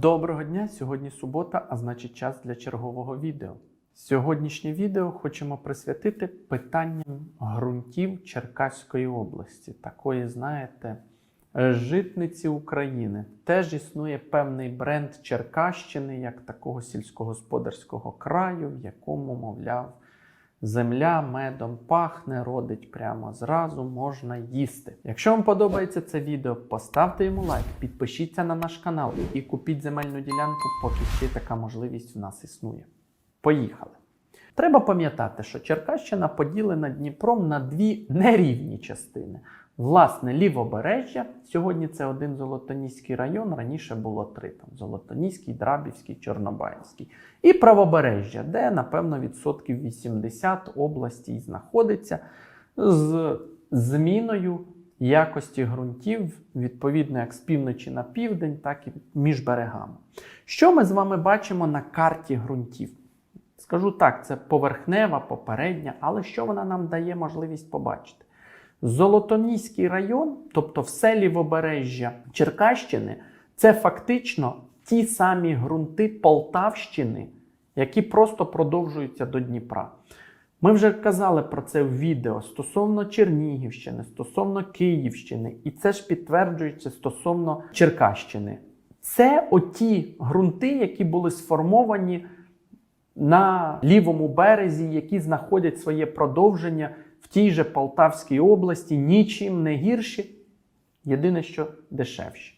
Доброго дня! Сьогодні субота, а значить час для чергового відео. Сьогоднішнє відео хочемо присвятити питанням ґрунтів Черкаської області, такої, знаєте, житниці України. Теж існує певний бренд Черкащини як такого сільськогосподарського краю, в якому, мовляв, земля медом пахне, родить прямо зразу, можна їсти. Якщо вам подобається це відео, поставте йому лайк, підпишіться на наш канал і купіть земельну ділянку, поки ще така можливість в нас існує. Поїхали! Треба пам'ятати, що Черкащина поділена Дніпром на дві нерівні частини. Власне, лівобережжя. Сьогодні це один Золотоніський район, раніше було три: там Золотоніський, Драбівський, Чорнобаївський. І правобережжя, де, напевно, відсотків 80 області знаходиться з зміною якості ґрунтів, відповідно, як з півночі на південь, так і між берегами. Що ми з вами бачимо на карті ґрунтів? Скажу так, це поверхнева, попередня, але що вона нам дає можливість побачити? Золотоніський район, тобто все лівобережжя Черкащини, це фактично ті самі ґрунти Полтавщини, які просто продовжуються до Дніпра. Ми вже казали про це в відео стосовно Чернігівщини, стосовно Київщини, і це ж підтверджується стосовно Черкащини. Це оті ґрунти, які були сформовані на лівому березі, які знаходять своє продовження в тій же Полтавській області, нічим не гірші, єдине, що дешевші.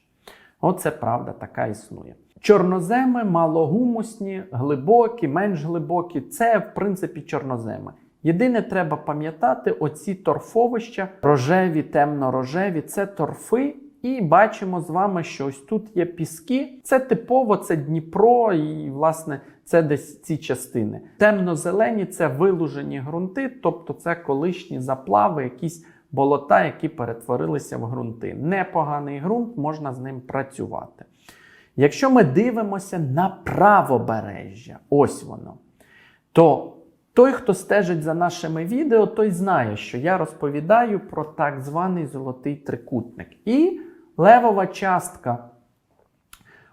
Оце правда, така існує. Чорноземи малогумусні, глибокі, менш глибокі це, в принципі, чорноземи. Єдине, треба пам'ятати, оці торфовища, рожеві, темно-рожеві це торфи. І бачимо з вами, що ось тут є піски. Це типово, це Дніпро, і, власне, це десь ці частини. Темно-зелені це вилужені ґрунти, тобто це колишні заплави, якісь болота, які перетворилися в ґрунти. Непоганий ґрунт, можна з ним працювати. Якщо ми дивимося на правобережжя, ось воно, то той, хто стежить за нашими відео, той знає, що я розповідаю про так званий золотий трикутник. І левова частка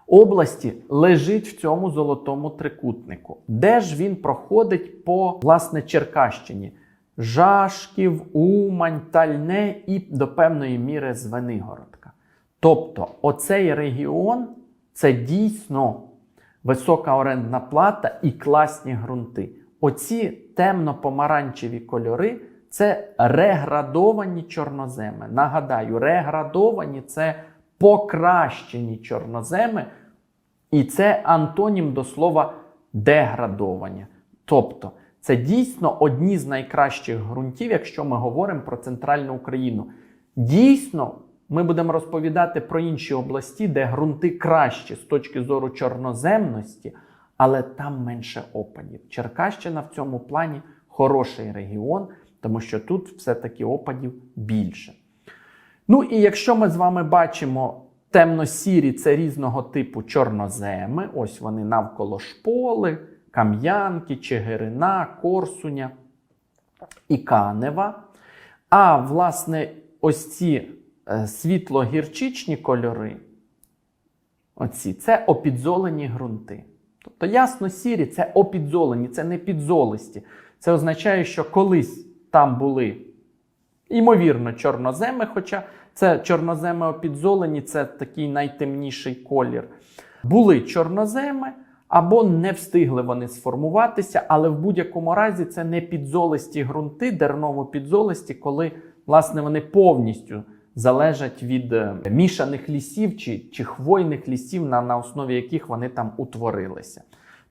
області лежить в цьому золотому трикутнику. Де ж він проходить по власне Черкащині? Жашків, Умань, Тальне і до певної міри Звенигородка. Тобто, оцей регіон це дійсно висока орендна плата і класні ґрунти. Оці темно-помаранчеві кольори це реградовані чорноземи. Нагадаю, реградовані це покращені чорноземи, і це антонім до слова деградовані. Тобто, це дійсно одні з найкращих ґрунтів, якщо ми говоримо про центральну Україну. Дійсно, ми будемо розповідати про інші області, де ґрунти кращі з точки зору чорноземності, але там менше опадів. Черкащина в цьому плані хороший регіон, тому що тут все-таки опадів більше. Ну і якщо ми з вами бачимо темно-сірі, це різного типу чорноземи, ось вони навколо шполи, Кам'янки, Чигирина, Корсуня і Канева. А власне, ось ці е, світло-гірчичні кольори, оці, це опідзолені ґрунти. Тобто ясно-сірі це опідзолені, це не підзолисті. Це означає, що колись там були, ймовірно, чорноземи, хоча це чорноземи опідзолені, це такий найтемніший колір. Були чорноземи. Або не встигли вони сформуватися, але в будь-якому разі це не підзолисті ґрунти, дерново-підзолисті, коли власне вони повністю залежать від е, мішаних лісів чи чи хвойних лісів, на, на основі яких вони там утворилися.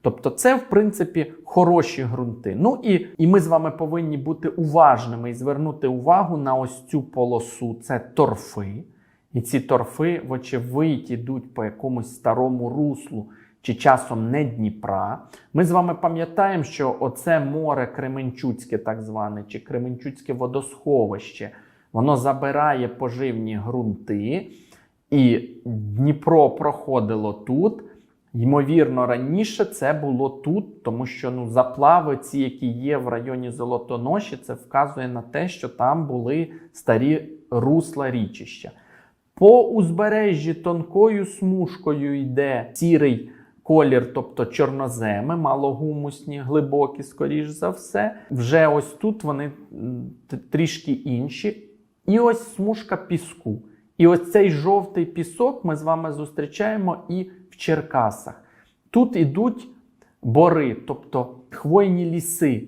Тобто, це, в принципі, хороші ґрунти. Ну і, і ми з вами повинні бути уважними і звернути увагу на ось цю полосу. Це торфи. І ці торфи, вочевидь, ідуть по якомусь старому руслу чи часом не Дніпра. Ми з вами пам'ятаємо, що оце море Кременчуцьке, так зване, чи Кременчуцьке водосховище, воно забирає поживні ґрунти, і Дніпро проходило тут. Ймовірно, раніше це було тут, тому що ну, заплави, ці, які є в районі Золотоноші, це вказує на те, що там були старі русла річища. По узбережжі тонкою смужкою йде сірий колір, тобто чорноземи, малогумусні, глибокі, скоріш за все. Вже ось тут вони трішки інші. І ось смужка піску. І ось цей жовтий пісок ми з вами зустрічаємо і в Черкасах. Тут ідуть бори, тобто хвойні ліси.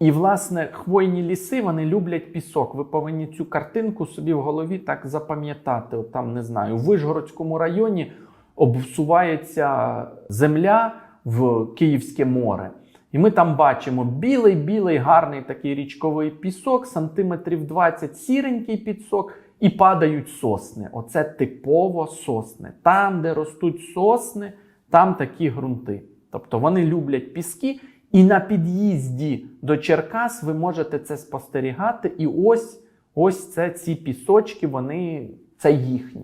І, власне, хвойні ліси вони люблять пісок. Ви повинні цю картинку собі в голові так запам'ятати. От там, не знаю, у Вишгородському районі обсувається земля в Київське море. І ми там бачимо білий-білий, гарний такий річковий пісок, сантиметрів 20 сіренький пісок, і падають сосни. Оце типово сосни. Там, де ростуть сосни, там такі ґрунти. Тобто вони люблять піски, і на під'їзді до Черкас ви можете це спостерігати. І ось ось це ці пісочки, вони це їхні.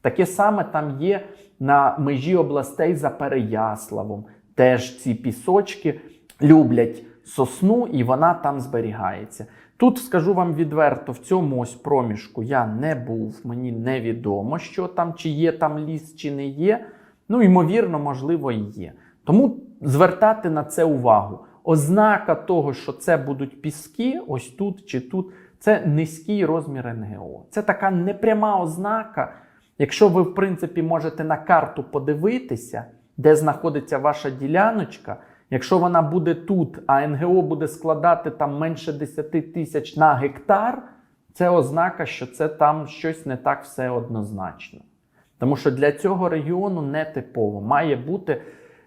Таке саме там є на межі областей за Переяславом. Теж ці пісочки люблять сосну, і вона там зберігається. Тут скажу вам відверто, в цьому ось проміжку я не був, мені невідомо, що там, чи є там ліс, чи не є. Ну, ймовірно, можливо, і є. Тому звертати на це увагу. Ознака того, що це будуть піски, ось тут чи тут, це низький розмір НГО. Це така непряма ознака. Якщо ви, в принципі, можете на карту подивитися, де знаходиться ваша діляночка, якщо вона буде тут, а НГО буде складати там менше 10 тисяч на гектар, це ознака, що це там щось не так все однозначно. Тому що для цього регіону не типово. Має бути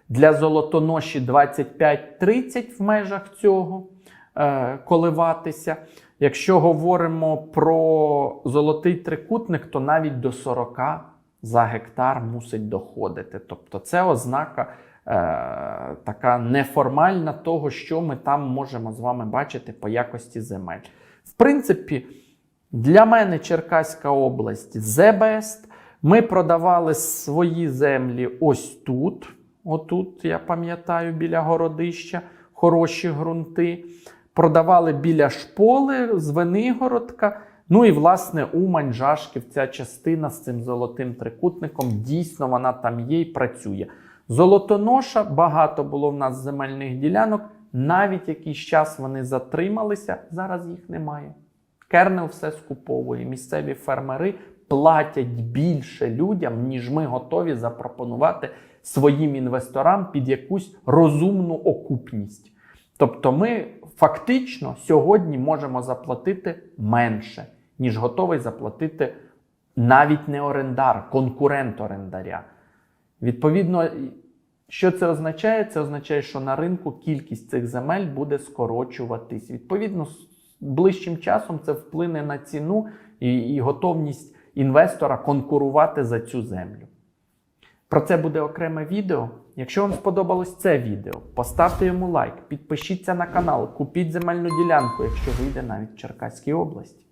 для золотоноші 25-30 в межах цього е, коливатися. Якщо говоримо про золотий трикутник, то навіть до 40 за гектар мусить доходити. Тобто це ознака така неформальна того, що ми там можемо з вами бачити по якості земель. В принципі, для мене Черкаська область the best. Ми продавали свої землі ось тут. Отут, я пам'ятаю, біля городища, хороші ґрунти. Продавали біля шполи з Венигородка. Ну і власне Умань, Жашків, ця частина з цим золотим трикутником. Дійсно, вона там є і працює. Золотоноша багато було в нас земельних ділянок. Навіть якийсь час вони затрималися, зараз їх немає. Кернел все скуповує. Місцеві фермери платять більше людям, ніж ми готові запропонувати своїм інвесторам під якусь розумну окупність. Тобто, ми фактично сьогодні можемо заплатити менше, ніж готовий заплатити навіть не орендар, конкурент орендаря. Відповідно, що це означає? Це означає, що на ринку кількість цих земель буде скорочуватись. Відповідно, з ближчим часом це вплине на ціну і, і готовність інвестора конкурувати за цю землю. Про це буде окреме відео. Якщо вам сподобалось це відео, поставте йому лайк, підпишіться на канал, купіть земельну ділянку, якщо вийде навіть в Черкаській області.